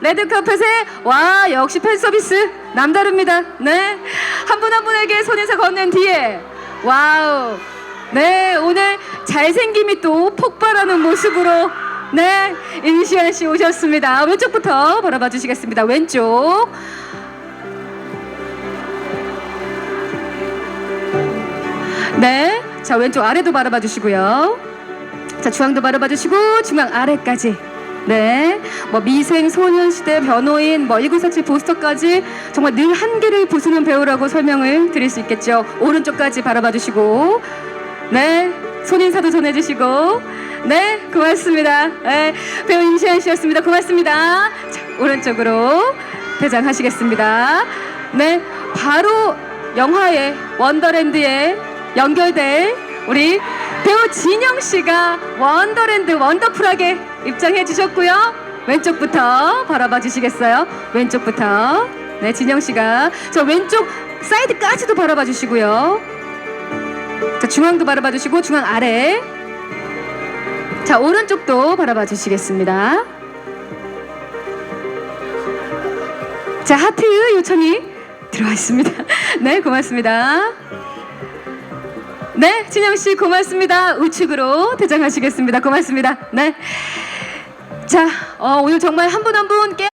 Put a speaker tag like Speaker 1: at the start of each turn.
Speaker 1: 레드카펫에 와 역시 팬 서비스 남다릅니다. 네, 한 분 한 분에게 손인사 건넨 뒤에 와우, 네 오늘 잘생김이 또 폭발하는 모습으로 네 임시완 씨 오셨습니다. 왼쪽부터 바라봐 주시겠습니다. 왼쪽. 네, 자 왼쪽 아래도 바라봐 주시고요. 자 중앙도 바라봐 주시고 중앙 아래까지. 네, 뭐 미생 소년시대 변호인 뭐 1947 보스터까지 정말 늘 한계를 부수는 배우라고 설명을 드릴 수 있겠죠. 오른쪽까지 바라봐 주시고, 네, 손인사도 전해주시고, 네, 고맙습니다. 네, 배우 임시현 씨였습니다. 고맙습니다. 자, 오른쪽으로 대장하시겠습니다. 네, 바로 영화의 원더랜드에 연결될 우리 배우 진영 씨가 원더랜드 원더풀하게 입장해 주셨고요. 왼쪽부터 바라봐 주시겠어요? 왼쪽부터. 네, 진영 씨가 저 왼쪽 사이드까지도 바라봐 주시고요. 자, 중앙도 바라봐 주시고 중앙 아래. 자, 오른쪽도 바라봐 주시겠습니다. 자, 하트 요청이 들어와 있습니다. 네, 고맙습니다. 네, 진영 씨 고맙습니다. 우측으로 대장하시겠습니다. 고맙습니다. 네. 자, 어, 오늘 정말 한 분 한분 깨.